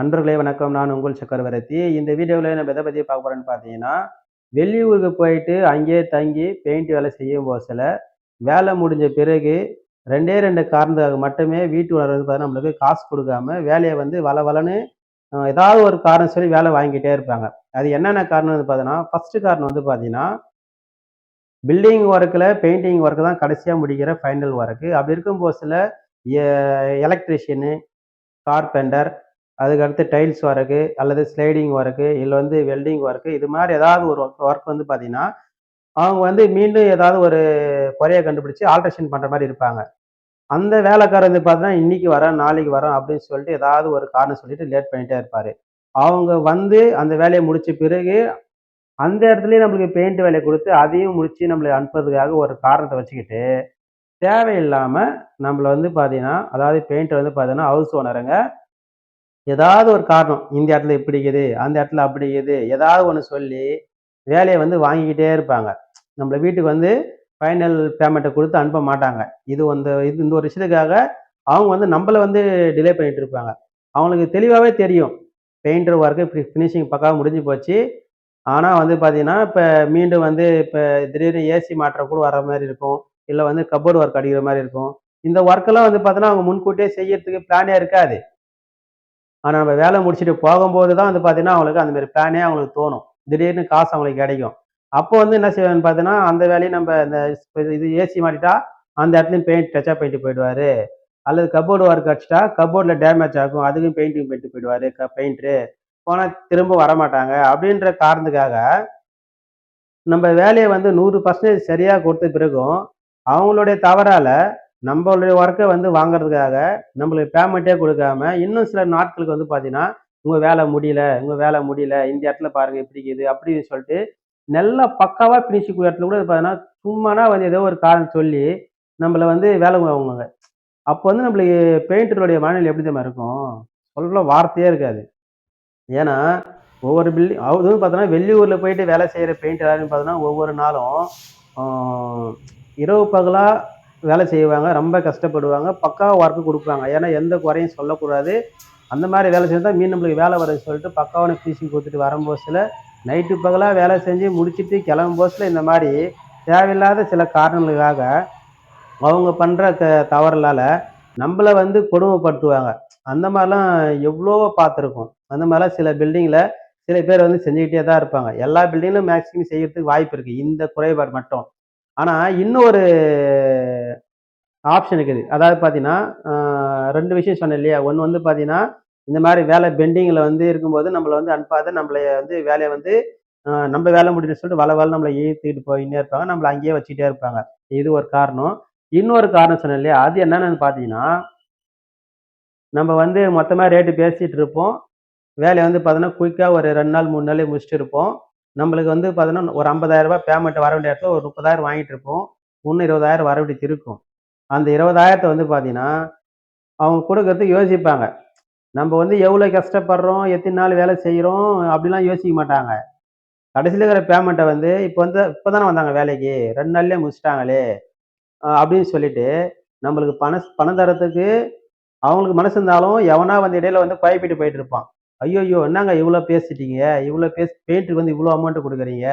நண்பர்களே வணக்கம். நான் உங்கள் சக்கரவர்த்தி. இந்த வீடியோவில் நம்ம எதை பற்றி பார்க்க போகிறேன்னு பார்த்தீங்கன்னா வெளியூருக்கு போயிட்டு அங்கேயே தங்கி பெயிண்ட் வேலை செய்யும் போது சில வேலை முடிஞ்ச பிறகு ரெண்டே ரெண்டு காரணத்துக்காக மட்டுமே வீட்டு வளர்றது பார்த்தீங்கன்னா நம்மளுக்கு காசு கொடுக்காம வேலையை வந்து வள வளன்னு ஏதாவது ஒரு காரணம் சொல்லி வேலை வாங்கிட்டே இருப்பாங்க. அது என்னென்ன காரணம் வந்து பார்த்தீங்கன்னா ஃபஸ்ட்டு காரணம் வந்து பார்த்தீங்கன்னா பில்டிங் ஒர்க்கில் பெயிண்டிங் ஒர்க்கு தான் கடைசியாக முடிக்கிற ஃபைனல் ஒர்க்கு அப்படி இருக்கும் போது சில எலக்ட்ரிஷியனு கார்பெண்டர் அதுக்கடுத்து டைல்ஸ் ஒர்க்கு அல்லது ஸ்லைடிங் ஒர்க்கு இல்லை வந்து வெல்டிங் ஒர்க்கு இது மாதிரி ஏதாவது ஒரு ஒர்க் வந்து பார்த்தீங்கன்னா அவங்க வந்து மீண்டும் ஏதாவது ஒரு குறையை கண்டுபிடிச்சு ஆல்ட்ரேஷன் பண்ணுற மாதிரி இருப்பாங்க. அந்த வேலைக்காரர் வந்து பார்த்தீங்கன்னா இன்னைக்கு வரேன் நாளைக்கு வரேன் அப்படின்னு சொல்லிட்டு ஏதாவது ஒரு காரணம் சொல்லிட்டு லேட் பண்ணிட்டே இருப்பார். அவங்க வந்து அந்த வேலையை முடிச்ச பிறகு அந்த இடத்துலயே நம்மளுக்கு பெயிண்ட் வேலையை கொடுத்து அதையும் முடிச்சு நம்மளை அனுப்புறதுக்காக ஒரு காரணத்தை வச்சுக்கிட்டு தேவையில்லாமல் நம்மள வந்து பார்த்தீங்கன்னா அதாவது பெயிண்ட் வந்து பார்த்தீங்கன்னா ஹவுஸ் ஓனருங்க ஏதாவது ஒரு காரணம். இந்த இடத்துல இப்படி இருக்குது அந்த இடத்துல அப்படி இருக்குது ஏதாவது ஒன்று சொல்லி வேலையை வந்து வாங்கிக்கிட்டே இருப்பாங்க. நம்மள வீட்டுக்கு வந்து ஃபைனல் பேமெண்ட்டை கொடுத்து அனுப்ப மாட்டாங்க. இது வந்து இது இந்த ஒரு விஷயத்துக்காக அவங்க வந்து நம்மளை வந்து டிலே பண்ணிட்டு இருப்பாங்க. அவங்களுக்கு தெளிவாகவே தெரியும். பெயிண்டர் ஒர்க்கு இப்படி ஃபினிஷிங் பக்காவாக முடிஞ்சு போச்சு. ஆனால் வந்து பார்த்தீங்கன்னா இப்போ மீண்டும் வந்து இப்போ திடீர்னு ஏசி மாற்ற கூட வர மாதிரி இருக்கும். இல்லை வந்து கபோர்டு ஒர்க் அடிக்கிற மாதிரி இருக்கும். இந்த ஒர்க்கெல்லாம் வந்து பார்த்தீங்கன்னா அவங்க முன்கூட்டியே செய்யறதுக்கு பிளானே இருக்காது. ஆனால் நம்ம வேலை முடிச்சுட்டு போகும்போது தான் வந்து பார்த்தீங்கன்னா அவங்களுக்கு அந்த மாதிரி பிளானே அவங்களுக்கு தோணும். திடீர்னு காசு அவங்களுக்கு கிடைக்கும். அப்போ வந்து என்ன செய்வாங்கன்னு பார்த்தீங்கன்னா அந்த வேலையை நம்ம இந்த இது ஏசி மாட்டிட்டா அந்த இடத்துலையும் பெயிண்ட் டச்சாக பெயிண்ட் போயிடுவாரு. அல்லது கபோர்டு ஒர்க் அடிச்சிட்டா கபோர்டில் டேமேஜ் ஆகும். அதுக்கும் பெயிண்டிங் பண்ணிட்டு போயிடுவாரு க பெயிண்ட்டு போனால் திரும்ப வரமாட்டாங்க. அப்படின்ற காரணத்துக்காக நம்ம வேலையை வந்து நூறு பர்சன்டேஜ் சரியாக கொடுத்த பிறகும் அவங்களுடைய தவறால நம்மளுடைய ஒர்க்கை வந்து வாங்குறதுக்காக நம்மளுக்கு பேமெண்ட்டே கொடுக்காம இன்னும் சில நாட்களுக்கு வந்து பார்த்தீங்கன்னா உங்கள் வேலை முடியல உங்கள் வேலை முடியல இந்த இடத்துல பாருங்கள் இப்படி இருக்குது அப்படின்னு சொல்லிட்டு நல்லா பக்காவாக ஃபினிஷிங் இடத்துல கூட பார்த்தீங்கன்னா சும்மானா வந்து ஏதோ ஒரு காரணம் சொல்லி நம்மளை வந்து வேலை வாங்குவாங்க. அப்போ வந்து நம்மளுக்கு பெயிண்டருடைய மனநிலை எப்படி தான் இருக்கும்? சொல்ல வார்த்தையே இருக்காது. ஏன்னா ஒவ்வொரு பில்டிங் அது வந்து பார்த்தோன்னா வெளியூரில் போயிட்டு வேலை செய்கிற பெயிண்ட் யாருன்னு பார்த்தோன்னா ஒவ்வொரு நாளும் இரவு பகலாக வேலை செய்வாங்க ரொம்ப கஷ்டப்படுவாங்க பக்காவாக ஒர்க்கு கொடுப்பாங்க. ஏன்னா எந்த குறையும் சொல்லக்கூடாது. அந்த மாதிரி வேலை செஞ்சால் மீன் நம்மளுக்கு வேலை வருதுன்னு சொல்லிட்டு பக்காவான ஃபினிஷிங் கொடுத்துட்டு வரும்போதுல நைட்டு பகலாக வேலை செஞ்சு முடிச்சிட்டு கிளம்பும் போஸில் இந்த மாதிரி தேவையில்லாத சில காரணங்களுக்காக அவங்க பண்ணுற க தவறுலால் நம்மளை வந்து கொடுமைப்படுத்துவாங்க. அந்த மாதிரிலாம் எவ்வளோவோ பார்த்துருக்கோம். அந்த மாதிரிலாம் சில பில்டிங்கில் சில பேர் வந்து செஞ்சுக்கிட்டே தான் இருப்பாங்க. எல்லா பில்டிங்லும் மேக்ஸிமம் செய்யறதுக்கு வாய்ப்பு இருக்குது இந்த குறைபாடு மட்டும். ஆனால் இன்னொரு ஆப்ஷன் இருக்குது. அதாவது பார்த்தீங்கன்னா ரெண்டு விஷயம் சொன்னேன் இல்லையா? ஒன்று வந்து பார்த்தீங்கன்னா இந்த மாதிரி வேலை பெண்டிங்கில் வந்து இருக்கும்போது நம்மளை வந்து அனுப்பாத நம்மளை வந்து வேலையை வந்து நம்ம வேலை முடிஞ்சு சொல்லிட்டு வள வேலை நம்மளை இழுத்துக்கிட்டு போயின்னே இருப்பாங்க. நம்மளை அங்கேயே வச்சுக்கிட்டே இருப்பாங்க. இது ஒரு காரணம். இன்னொரு காரணம் சொன்னேன் இல்லையா? அது என்னென்னு பார்த்தீங்கன்னா நம்ம வந்து மொத்தமாக ரேட்டு பேசிகிட்டு இருப்போம். வேலையை வந்து பார்த்தோன்னா குயிக்காக ஒரு ரெண்டு நாள் மூணு நாளே முடிச்சுட்டு இருப்போம். நம்மளுக்கு வந்து பார்த்தோன்னா ஒரு ஐம்பதாயிரரூபா பேமெண்ட் வர வேண்டிய இடத்துல ஒரு முப்பதாயிரம் வாங்கிட்டு இருப்போம். இன்னும் இருபதாயிரம் வர வேண்டியது இருக்கும். அந்த இருபதாயிரத்தை வந்து பார்த்தீங்கன்னா அவங்க கொடுக்கறதுக்கு யோசிப்பாங்க. நம்ம வந்து எவ்வளோ கஷ்டப்படுறோம் எத்தனை நாள் வேலை செய்கிறோம் அப்படிலாம் யோசிக்க மாட்டாங்க. கடைசியில் இருக்கிற பேமெண்ட்டை வந்து இப்போ வந்து இப்போ தானே வந்தாங்க வேலைக்கு. ரெண்டு நாள்லேயே முடிச்சிட்டாங்களே அப்படின்னு சொல்லிட்டு நம்மளுக்கு பணம் பணம் தரத்துக்கு அவங்களுக்கு மனசு இருந்தாலும் எவனா வந்து இடையில வந்து குழப்பிட்டு போயிட்டு இருப்பான். ஐயோ ஐயோ என்னங்க இவ்வளோ பேசிட்டீங்க? இவ்வளோ பேசி பெயிண்ட்டுக்கு வந்து இவ்வளோ அமௌண்ட் கொடுக்குறீங்க?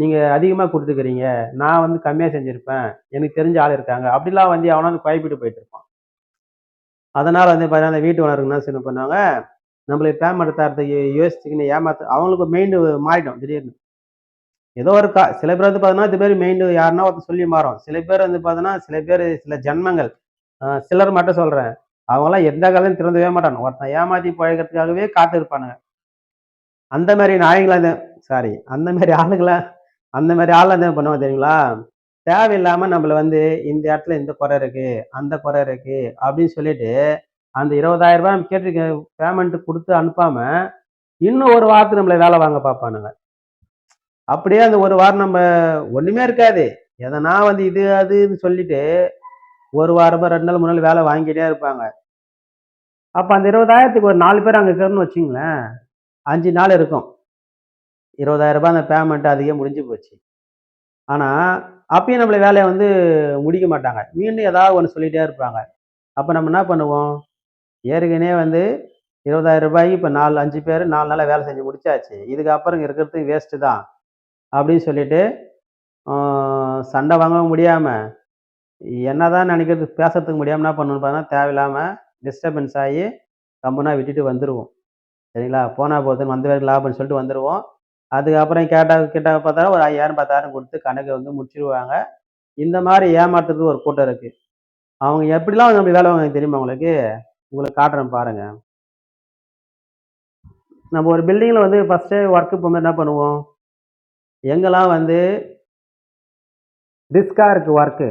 நீங்கள் அதிகமாக கொடுத்துக்கிறீங்க. நான் வந்து கம்மியாக செஞ்சுருப்பேன். எனக்கு தெரிஞ்ச ஆள் இருக்காங்க. அப்படிலாம் வந்து அவனை வந்து குழப்பிட்டு போயிட்டு இருப்பான். அதனால் வந்து பார்த்தீங்கன்னா அந்த வீட்டு ஓனருக்கு என்ன பண்ணுவாங்க பண்ணாங்க நம்மளுக்கு பேமெண்ட் தரத்துக்கு யோசிச்சுக்கின்னு ஏமாத்து அவங்களுக்கு மெயின் மாறிடும் திடீர்னு. ஏதோ ஒரு கா சில பேர் வந்து பார்த்தீங்கன்னா இது பேர் மெயின் யாருன்னா ஒருத்தர் சொல்லி மாறும் சில பேர் வந்து பார்த்தீங்கன்னா சில பேர் சில ஜன்மங்கள். சிலர் மட்டும் சொல்கிறேன் அவங்களாம் எந்த காலம் திறந்தவே மாட்டாங்க. ஒருத்தன் ஏமாத்தி பழகிறதுக்காகவே காத்திருப்பானுங்க. அந்த மாதிரி நாயங்களா சாரி அந்த மாதிரி ஆளுங்களை அந்த மாதிரி ஆள் என்ன பண்ணுவோம் தெரியுங்களா? தேவையில்லாமல் நம்மள வந்து இந்த இடத்துல இந்த குறை இருக்குது அந்த குறை இருக்குது அப்படின்னு சொல்லிட்டு அந்த இருபதாயிரம் ரூபாய் நம்ம கேட்டிருக்க பேமெண்ட் கொடுத்து அனுப்பாமல் இன்னும் ஒரு வாரத்துக்கு நம்மளை வேலை வாங்க பார்ப்பானுங்க. அப்படியே அந்த ஒரு வாரம் நம்ம ஒன்றுமே இருக்காது. எதனா வந்து இது அதுன்னு சொல்லிட்டு ஒரு வாரமாக ரெண்டு நாள் மூணு நாள் வேலை வாங்கிட்டே இருப்பாங்க. அப்போ அந்த இருபதாயிரத்துக்கு ஒரு நாலு பேர் அங்கே இருக்கிறோன்னு வச்சிங்களேன் அஞ்சு நாள் இருக்கும். இருபதாயிரம் ரூபாய் அந்த பேமெண்ட் அதிகம் முடிஞ்சு போச்சு. ஆனால் அப்பயும் நம்மள வேலையை வந்து முடிக்க மாட்டாங்க. மீண்டும் ஏதாவது ஒன்று சொல்லிகிட்டே இருப்பாங்க. அப்போ நம்ம என்ன பண்ணுவோம்? ஏற்கனவே வந்து இருபதாயிரம் ரூபாய்க்கு இப்போ நாலு அஞ்சு பேர் நாலு நாளாக வேலை செஞ்சு முடிச்சாச்சு. இதுக்கப்புறம் இருக்கிறது வேஸ்ட்டு தான். அப்படின்னு சொல்லிட்டு சண்டை வாங்கவும் முடியாமல் என்னதான் நினைக்கிறது பேசுறதுக்கு முடியாமல் என்ன பண்ணணும் பார்த்தா தேவையில்லாமல் டிஸ்டர்பன்ஸ் ஆகி கம்முனா விட்டுட்டு வந்துடுவோம் சரிங்களா? போனால் போகுதுன்னு வந்த வரைக்கும் லாபம்னு சொல்லிட்டு வந்துடுவோம் அதுக்கப்புறம் கேட்டால் கிட்ட பார்த்தா ஒரு ஐயாயிரம் பத்தாயிரம் கொடுத்து கணக்கை வந்து முடிச்சிருவாங்க. இந்த மாதிரி ஏமாத்துறது ஒரு கூட்டம் இருக்கு. அவங்க எப்படிலாம் நம்ம வேலை வாங்க தெரியுமா உங்களுக்கு? உங்களுக்கு காட்டுறேன் பாருங்க. நம்ம ஒரு பில்டிங்கில் வந்து ஃபஸ்ட்டு ஒர்க்கு போகும்போது என்ன பண்ணுவோம்? எங்கெல்லாம் வந்து ரிஸ்க்காக இருக்குது ஒர்க்கு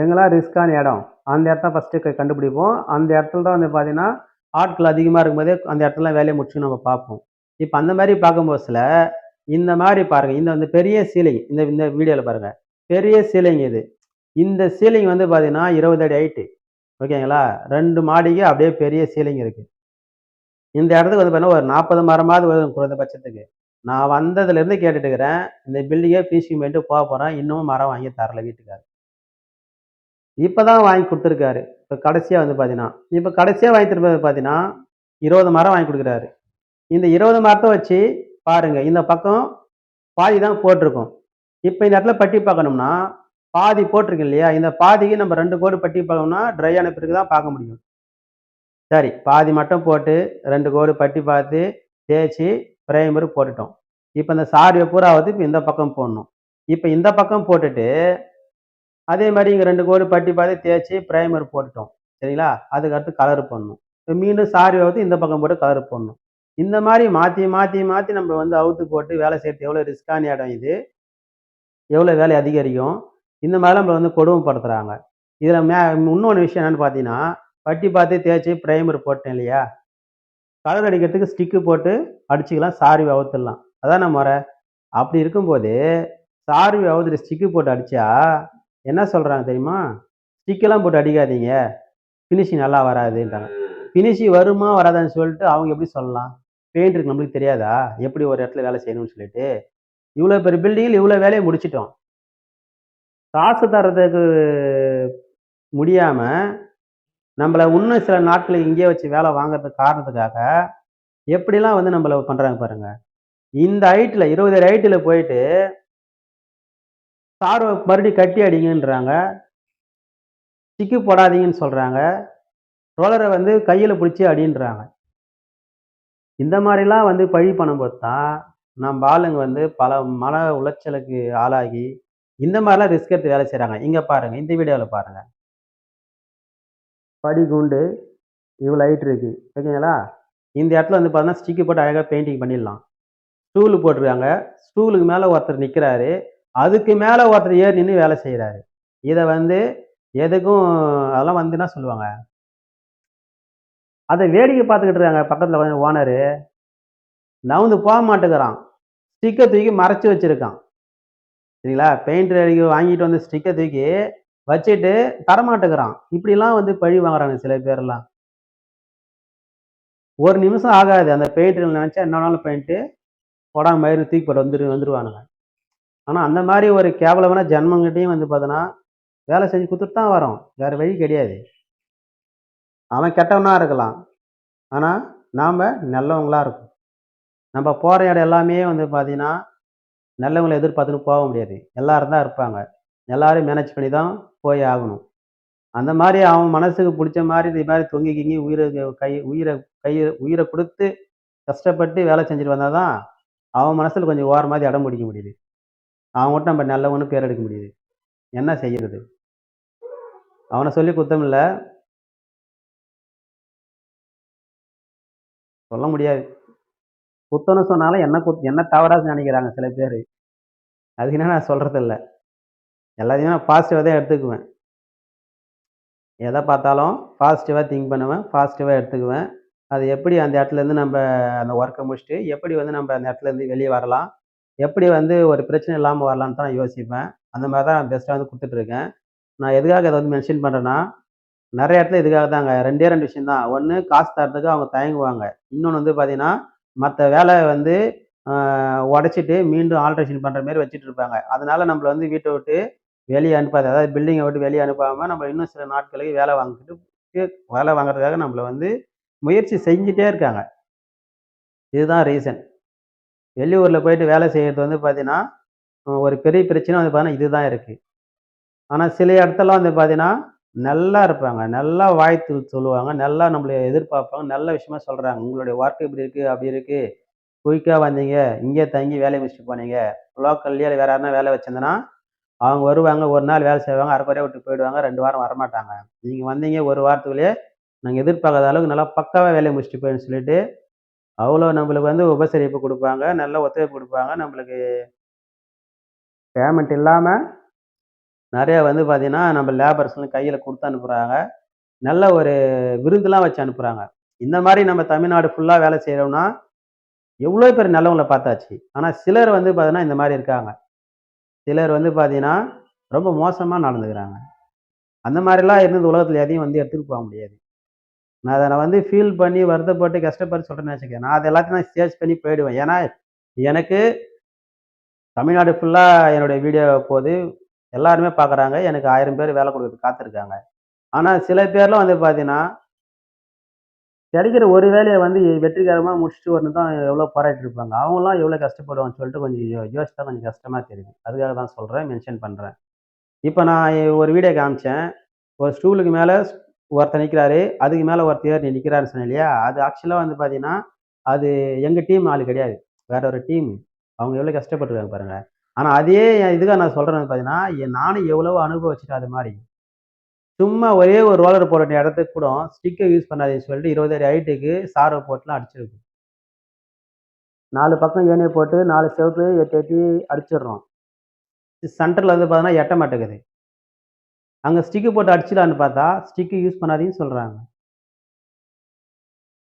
எங்கெல்லாம் ரிஸ்க்கான இடம் அந்த இடத்த ஃபஸ்ட்டு கண்டுபிடிப்போம். அந்த இடத்துல தான் வந்து பார்த்தீங்கன்னா ஆட்கள் அதிகமாக இருக்கும்போதே அந்த இடத்துல வேலையை முடிச்சு நம்ம பார்ப்போம். இப்போ அந்த மாதிரி பார்க்கும்போது சில இந்த மாதிரி பாருங்க. இந்த வந்து பெரிய சீலிங். இந்த இந்த வீடியோவில் பாருங்க. பெரிய சீலிங் இது. இந்த சீலிங் வந்து பார்த்தீங்கன்னா இருபது அடி ஹைட்டு ஓகேங்களா ரெண்டு மாடிக்கு அப்படியே பெரிய சீலிங் இருக்கு. இந்த இடத்துக்கு வந்து பார்த்தீங்கன்னா ஒரு நாற்பது மரமாவது வரும் குறைந்தபட்சத்துக்கு. நான் வந்ததுலேருந்து கேட்டுட்டு இருக்கிறேன் இந்த பில்டிங்கை ஃபினிஷிங் பண்ணிட்டு போக போகிறேன் இன்னமும் மரம் வாங்கி தரல வீட்டுக்காரு. இப்போ தான் வாங்கி கொடுத்துருக்காரு. இப்போ கடைசியாக வந்து பார்த்தீங்கன்னா இப்போ கடைசியாக வாங்கி தருவது பார்த்தீங்கன்னா இருபது மரம் வாங்கி கொடுக்குறாரு. இந்த இருபது மரத்தை வச்சு பாருங்க. இந்த பக்கம் பாதி தான் போட்டிருக்கோம். இப்போ இந்த இடத்துல பட்டி பார்க்கணும்னா பாதி போட்டிருக்கு இல்லையா? இந்த பாதிக்கு நம்ம ரெண்டு கோடு பட்டி பார்க்கணும்னா ட்ரை ஆன பிறகு தான் பார்க்க முடியும். சரி பாதி மட்டும் போட்டு ரெண்டு கோடு பட்டி பார்த்து தேய்ச்சி பிரைமரி போட்டுட்டோம். இப்போ இந்த சாரியை பூராவது இப்போ இந்த பக்கம் போடணும். இப்போ இந்த பக்கம் போட்டுட்டு அதே மாதிரி இங்கே ரெண்டு கோடு பட்டி பார்த்து தேய்ச்சி பிரைமர் போட்டுட்டோம். சரிங்களா? அதுக்கு அடுத்து கலர் போடணும். இப்போ மீண்டும் சாரி வந்து இந்த பக்கம் போட்டு கலர் போடணும். இந்த மாதிரி மாற்றி மாற்றி மாற்றி நம்ம வந்து அவுத்து போட்டு வேலை செய்யறது எவ்வளோ ரிஸ்கான இடம் இது? எவ்வளோ வேலை அதிகரிக்கும்? இந்த மாதிரி நம்ம வந்து கொடுமைப்படுத்துகிறாங்க இதில் மே இன்னொன்று விஷயம் என்னென்னு பார்த்தீங்கன்னா பட்டி பார்த்து தேய்ச்சி ப்ரைமர் போட்டேன் இல்லையா? கலர் அடிக்கிறதுக்கு ஸ்டிக்கு போட்டு அடிச்சுக்கலாம் சாரி அவுத்துடலாம். அதான் நம்ம முறை. அப்படி இருக்கும்போது சாரி அவுத்துட்டு ஸ்டிக்கு போட்டு அடித்தா என்ன சொல்கிறாங்க தெரியுமா? ஸ்டிக்கெல்லாம் போட்டு அடிக்காதீங்க. ஃபினிஷிங் நல்லா வராதுன்றாங்க. ஃபினிஷிங் வருமா வராதான்னு சொல்லிட்டு அவங்க எப்படி சொல்லலாம்? பெயிண்டருக்கு நம்மளுக்கு தெரியாதா? எப்படி ஒரு இடத்துல வேலை செய்யணும்னு சொல்லிட்டு? இவ்வளோ பெரிய பில்டிங்கில் இவ்வளோ வேலையை முடிச்சிட்டோம். காசு தர்றதுக்கு முடியாமல் நம்மளை இன்னும் சில நாட்கள் இங்கேயே வச்சு வேலை வாங்குறதுக்கு காரணத்துக்காக எப்படிலாம் வந்து நம்மளை பண்ணுறாங்க பாருங்க. இந்த ஹைட்டில் இருபது ஹைட்டில் போயிட்டு சார் மறுபடியும் கட்டி அடிங்கன்றாங்க. சிக்கி போடாதீங்கன்னு சொல்கிறாங்க ரோலரை வந்து கையில் பிடிச்சி அடின்றாங்க. இந்த மாதிரிலாம் வந்து பழி பண்ணும்போது தான் நம்ம ஆளுங்க வந்து பல மன உளைச்சலுக்கு ஆளாகி இந்த மாதிரிலாம் ரிஸ்க் எடுத்து வேலை செய்கிறாங்க இங்கே பாருங்கள் இந்த வீடியோவில் பாருங்கள் படி குண்டு இவ்வளோ ஹைட் இருக்குது ஓகேங்களா இந்த இடத்துல வந்து பார்த்தீங்கன்னா ஸ்டிக்கு போட்டு அழகாக பெயிண்டிங் பண்ணிடலாம். ஸ்டூலு போட்டிருக்காங்க. ஸ்டூலுக்கு மேலே ஒருத்தர் நிற்கிறாரு அதுக்கு மேலே ஒருத்தர் ஏறி நின்று வேலை செய்கிறாரு இதை வந்து எதுக்கும் அதெல்லாம் வந்து என்ன சொல்லுவாங்க. அதை வேடிக்கை பார்த்துக்கிட்டு இருக்காங்க. பக்கத்தில் கொஞ்சம் ஓனரு. நவுந்து போக மாட்டேங்கிறான். ஸ்டிக்கை தூக்கி மறைச்சி வச்சுருக்கான். சரிங்களா? பெயிண்ட் அடிக்க வாங்கிட்டு வந்து ஸ்டிக்கை தூக்கி வச்சுட்டு தரமாட்டேங்கிறான் இப்படிலாம் வந்து பழி வாங்குறாங்க சில பேர்லாம். ஒரு நிமிஷம் ஆகாது. அந்த பெயிண்ட் நினச்சா என்ன பெயிண்ட்டு போடாம மயிறு தூக்கி போட்டு வந்துரு வந்துடுவானுங்க ஆனால் அந்த மாதிரி ஒரு கேவலமான ஜன்மங்கிட்டையும் வந்து பார்த்தோன்னா வேலை செஞ்சு கொடுத்துட்டு தான் வரோம். வேறு வழி கிடையாது. அவன் கெட்டவனாக இருக்கலாம். ஆனால் நாம் நல்லவங்களாக இருக்கும் நம்ம போகிற இடம் எல்லாமே வந்து பார்த்தீங்கன்னா நல்லவங்களை எதிர்பார்த்துன்னு போக முடியாது. எல்லாரும் தான் இருப்பாங்க. எல்லாரும் மேனேஜ் பண்ணி தான் போய் ஆகணும். அந்த மாதிரி அவன் மனசுக்கு பிடிச்ச மாதிரி இது மாதிரி தொங்கி கிங்கி உயிரை கை உயிரை கை உயிரை கொடுத்து கஷ்டப்பட்டு வேலை செஞ்சுட்டு வந்தால் தான் அவன் மனசில் கொஞ்சம் ஓர மாதிரி இடம் பிடிக்க முடியுது. அவங்ககிட்ட நம்ம நல்லவனு பேர் எடுக்க முடியுது. என்ன செய்யறது? அவனை சொல்லி குத்தம் இல்லை சொல்ல முடியாது. குத்தம்னு சொன்னாலும் என்ன குத் என்ன தவறாக நினைக்கிறாங்க சில பேர். அதுக்குன்னா நான் சொல்கிறதில்ல இல்லை எல்லாத்தையும் நான் பாசிட்டிவாக தான் எடுத்துக்குவேன். எதை பார்த்தாலும் பாசிட்டிவாக திங்க் பண்ணுவேன் பாசிட்டிவாக எடுத்துக்குவேன். அது எப்படி அந்த இடத்துலேருந்து நம்ம அந்த ஒர்க்கை முடிச்சுட்டு எப்படி வந்து நம்ம அந்த இடத்துலேருந்து வெளியே வரலாம் எப்படி வந்து ஒரு பிரச்சனை இல்லாமல் வரலான்னு தான் நான் யோசிப்பேன். அந்த மாதிரி தான் நான் பெஸ்ட்டாக வந்து கொடுத்துட்ருக்கேன் நான் எதுக்காக இதை வந்து மென்ஷன் பண்ணுறேன்னா நிறைய இடத்துல இதுக்காக தாங்க. ரெண்டே ரெண்டு விஷயம் தான். ஒன்று காசு தரத்துக்கு அவங்க தயங்குவாங்க. இன்னொன்று வந்து பார்த்தீங்கன்னா மற்ற வேலை வந்து உடச்சிட்டு மீண்டும் ஆல்ட்ரேஷன் பண்ணுற மாதிரி வச்சுட்டு இருப்பாங்க. அதனால நம்மளை வந்து வீட்டை விட்டு வெளியே அனுப்பாது. அதாவது பில்டிங்கை விட்டு வெளியே அனுப்பாமல் நம்ம இன்னும் சில நாட்களுக்கு வேலை வாங்கிட்டு வேலை வாங்குறதுக்காக நம்மளை வந்து முயற்சி செஞ்சுட்டே இருக்காங்க. இதுதான் ரீசன். வெளியூரில் போயிட்டு வேலை செய்கிறது வந்து பார்த்தீங்கன்னா, ஒரு பெரிய பிரச்சனை வந்து பார்த்தீங்கன்னா, இதுதான் இருக்குது ஆனால் சில இடத்துல வந்து பார்த்தீங்கன்னா, நல்லா இருப்பாங்க. நல்லா வாய்த்து சொல்லுவாங்க. நல்லா நம்மள எதிர்பார்ப்பாங்க. நல்ல விஷயமா சொல்கிறாங்க உங்களுடைய ஒர்க் இப்படி இருக்குது அப்படி இருக்குது குயிக்காக வந்தீங்க. இங்கேயே தங்கி வேலையை முடிச்சுட்டு போனீங்க. லோக்கல்லையே வேற யாருனா வேலை வச்சிருந்தேன்னா, அவங்க வருவாங்க. ஒரு நாள் வேலை செய்வாங்க. அரைக்குறையாக விட்டு போயிடுவாங்க. ரெண்டு வாரம் வரமாட்டாங்க. நீங்கள் வந்தீங்க ஒரு வாரத்துக்குள்ளேயே நாங்கள் எதிர்பார்க்காத அளவுக்கு நல்லா பக்காவாக வேலையை முடிச்சுட்டு போயின்னு சொல்லிட்டு, அவ்வளோ நம்மளுக்கு வந்து உபசரிப்பு கொடுப்பாங்க நல்ல ஒத்துழைப்பு கொடுப்பாங்க நம்மளுக்கு பேமெண்ட் இல்லாமல் நிறையா வந்து பார்த்தீங்கன்னா, நம்ம லேபர்ஸ்லாம் கையில் கொடுத்து அனுப்புகிறாங்க நல்ல ஒரு விருந்துலாம் வச்சு அனுப்புகிறாங்க இந்த மாதிரி நம்ம தமிழ்நாடு ஃபுல்லாக வேலை செய்கிறோம்னா எவ்வளோ பேர் நல்லவங்களை பார்த்தாச்சு. ஆனால் சிலர் வந்து பார்த்தீங்கன்னா, இந்த மாதிரி இருக்காங்க. சிலர் வந்து பார்த்தீங்கன்னா, ரொம்ப மோசமாக நடந்துக்கிறாங்க. அந்த மாதிரிலாம் இருந்து உலகத்தில் எதையும் வந்து எடுத்துகிட்டு போக முடியாது. நான் அதை நான் வந்து ஃபீல் பண்ணி, வருத்தப்பட்டு, கஷ்டப்பட்டு சொல்கிறேன்னு வச்சுக்கங்க. நான் அது எல்லாத்தையும் நான் சேஸ் பண்ணி போயிடுவேன். ஏன்னா, எனக்கு தமிழ்நாடு ஃபுல்லாக என்னுடைய வீடியோ போது. எல்லாருமே பார்க்குறாங்க. எனக்கு ஆயிரம் பேர் வேலை கொடுக்குறது காத்திருக்காங்க. ஆனால் சில பேர்லாம் வந்து பார்த்தீங்கன்னா கிடைக்கிற ஒரு வேலையை வந்து வெற்றிகரமாக முடிச்சுட்டு வரணும் தான் எவ்வளோ போராட்டிருப்பாங்க இருப்பாங்க. எவ்வளோ கஷ்டப்படுவாங்கன்னு சொல்லிட்டு கொஞ்சம் யோ யோசிச்சா கொஞ்சம் கஷ்டமாக தெரியுது. அதுக்காக தான் சொல்கிறேன் மென்ஷன் பண்ணுறேன் இப்போ நான் ஒரு வீடியோ காமிச்சேன். ஒரு ஸ்டூலுக்கு மேலே ஒருத்தர் நிற்கிறாரு அதுக்கு மேலே ஒருத்தர் நிற்கிறாருன்னு சொன்னேன் இல்லையா? அது ஆக்சுவலாக வந்து பார்த்தீங்கன்னா, அது எங்கள் டீம் ஆள் கிடையாது. வேற ஒரு டீம். அவங்க எவ்வளோ கஷ்டப்பட்டுருக்காங்க பாருங்கள் ஆனால் அதே இதுக்காக நான் சொல்கிறேன் பார்த்தீங்கன்னா, நானும் எவ்வளவோ அனுபவிச்சுட்டேன் அது மாதிரி சும்மா ஒரே ஒரு ரோலர் போட வேண்டிய இடத்துக்கு கூட ஸ்டிக்கை யூஸ் பண்ணாதேன்னு சொல்லிட்டு 20 ஹைட்டுக்கு சாரை போட்டுலாம் அடிச்சிருக்கும் நாலு பக்கம் ஏனையை போட்டு 4 செவுத்து எட்டி எட்டி அடிச்சிடுறோம். சென்டரில் வந்து பார்த்தோன்னா எட்ட மாட்டேங்குது. அங்கே ஸ்டிக்கு போட்டு அடிச்சிடலான்னு பார்த்தா, ஸ்டிக்கு யூஸ் பண்ணாதீங்கன்னு சொல்கிறாங்க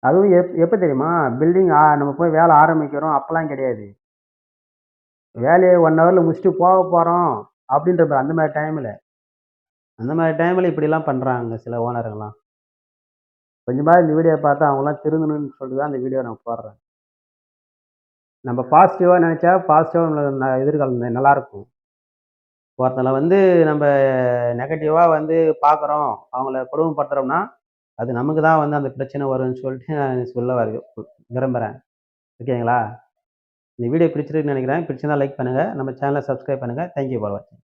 அதுவும் எப் எப்போ தெரியுமா? பில்டிங் நம்ம போய் வேலை ஆரம்பிக்கிறோம். அப்போல்லாம் கிடையாது. வேலையை ஒன் ஹவரில் முடிச்சுட்டு போக போகிறோம் அப்படின்ற அந்த மாதிரி டைமில் அந்த மாதிரி டைமில் இப்படிலாம் பண்ணுறாங்க சில ஓனர்கள்லாம் கொஞ்சமாக இந்த வீடியோ பார்த்து அவங்களாம் திருந்தணும்னு சொல்லிட்டு தான் இந்த வீடியோ நான் போடுறேன். நம்ம பாசிட்டிவாக நினச்சா பாசிட்டிவாக ந எதிர்காலம் நல்லாயிருக்கும் ஒருத்தங்கள வந்து நம்ம நெகட்டிவாக வந்து பார்க்குறோம். அவங்கள கொடுமைப்படுத்துறோம்னா, அது நமக்கு தான் வந்து அந்த பிரச்சனை வரும்னு சொல்லிட்டு நான் சொல்ல வர விரும்புகிறேன் ஓகேங்களா? இந்த வீடியோ பிடிச்சிருக்குன்னு நினைக்கிறேன் பிடிச்சிருந்தா லைக் பண்ணுங்க. நம்ம சேனலை சப்ஸ்கிரைப் பண்ணுங்கள் தேங்க்யூ ஃபார் வாட்சிங்.